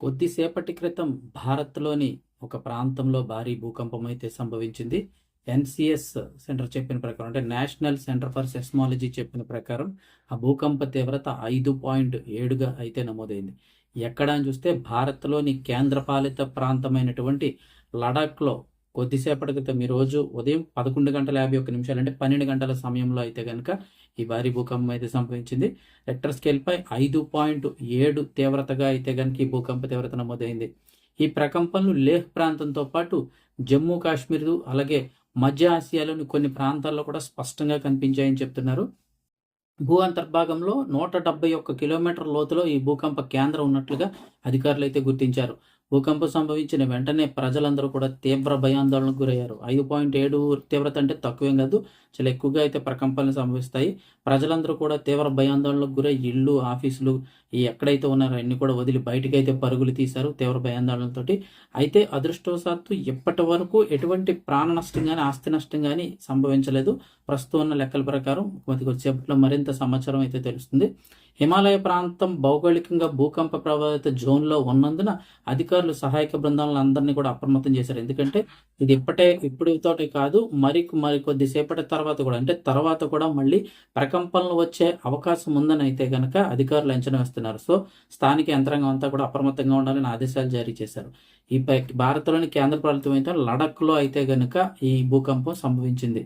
కొద్దిసేపటి క్రితం భారత్లోని ఒక ప్రాంతంలో భారీ భూకంపం అయితే సంభవించింది. ఎన్సిఎస్ సెంటర్ చెప్పిన ప్రకారం అంటే నేషనల్ సెంటర్ ఫర్ సెస్మాలజీ చెప్పిన ప్రకారం ఆ భూకంప తీవ్రత ఐదు పాయింట్ ఏడుగా అయితే నమోదైంది. ఎక్కడ అని చూస్తే భారత్లోని కేంద్రపాలిత ప్రాంతమైనటువంటి లడాఖ్లో కొద్దిసేపటి క్రితం ఈరోజు రోజు ఉదయం పదకొండు గంటల యాభై ఒక్క నిమిషాలు అంటే పన్నెండు గంటల సమయంలో అయితే కనుక ఈ భారీ భూకంపం అయితే సంభవించింది. రెక్టర్ స్కేల్పై ఐదు పాయింట్ ఏడు తీవ్రతగా అయితే కనుక ఈ భూకంప తీవ్రత నమోదైంది. ఈ ప్రకంపనలు లేహ్ ప్రాంతంతో పాటు జమ్మూ కాశ్మీర్ అలాగే మధ్య ఆసియాలోని కొన్ని ప్రాంతాల్లో కూడా స్పష్టంగా కనిపించాయని చెప్తున్నారు. భూ అంతర్భాగంలో నూట డెబ్బై ఒక్క కిలోమీటర్ లోతులో ఈ భూకంప కేంద్రం ఉన్నట్లుగా అధికారులు అయితే గుర్తించారు. భూకంపం సంభవించిన వెంటనే ప్రజలందరూ కూడా తీవ్ర భయాందోళనకు గురయ్యారు. ఐదు పాయింట్ ఏడు తీవ్రత అంటే తక్కువేం కాదు చాలా ఎక్కువగా అయితే ప్రకంపనలు సంభవిస్తాయి. ప్రజలందరూ కూడా తీవ్ర భయాందోళనకు గురై ఇళ్ళు ఆఫీసులు ఎక్కడైతే ఉన్నారో అన్ని కూడా వదిలి బయటికి అయితే పరుగులు తీశారు తీవ్ర భయాందోళనతోటి అయితే అదృష్టవశాత్తు ఇప్పటి వరకు ఎటువంటి ప్రాణ నష్టం కానీ ఆస్తి నష్టం కానీ సంభవించలేదు. ప్రస్తుతం ఉన్న లెక్కల ప్రకారం కొద్ది కొద్దిసేపట్లో మరింత సమాచారం అయితే తెలుస్తుంది. హిమాలయ ప్రాంతం భౌగోళికంగా భూకంప ప్రభావిత జోన్లో ఉన్నందున అధికారులు సహాయక బృందాలను అందరినీ కూడా అప్రమత్తం చేశారు. ఎందుకంటే ఇది ఇప్పటే ఇప్పుడుతోటి కాదు మరి మరి కొద్దిసేపటి తర్వాత కూడా అంటే తర్వాత కూడా మళ్ళీ ప్రకంపనలు వచ్చే అవకాశం ఉందని అయితే కనుక అధికారులు అంచనా వేస్తున్నారు. సో స్థానిక యంత్రాంగం అంతా కూడా అప్రమత్తంగా ఉండాలని ఆదేశాలు జారీ చేశారు. ఈ భారత్లోని కేంద్ర ప్రభుత్వం అయితే లడఖ్లో అయితే కనుక ఈ భూకంపం సంభవించింది.